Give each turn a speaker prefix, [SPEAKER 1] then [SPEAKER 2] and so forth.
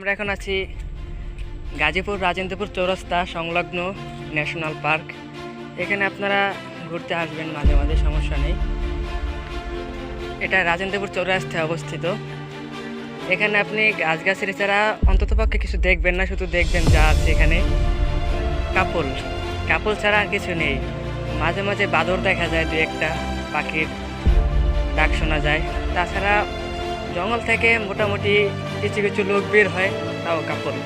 [SPEAKER 1] আমরা এখন আছি গাজীপুর রাজেন্দ্রপুর চৌরাস্তা সংলগ্ন ন্যাশনাল পার্ক। এখানে আপনারা ঘুরতে আসবেন মাঝে মাঝে, সমস্যা নেই। এটা রাজেন্দ্রপুর চৌরাস্তায় অবস্থিত। এখানে আপনি গাছগাছালি ছাড়া অন্ততপক্ষে কিছু দেখবেন না, শুধু দেখবেন যা আছে এখানে। কাপল কাপল ছাড়া আর কিছু নেই। মাঝে মাঝে বাদর দেখা যায় দু একটা, পাখির ডাক শোনা যায়। তাছাড়া জঙ্গল থেকে মোটামুটি কিছু কিছু লোক বের হয় তাও কাপড়।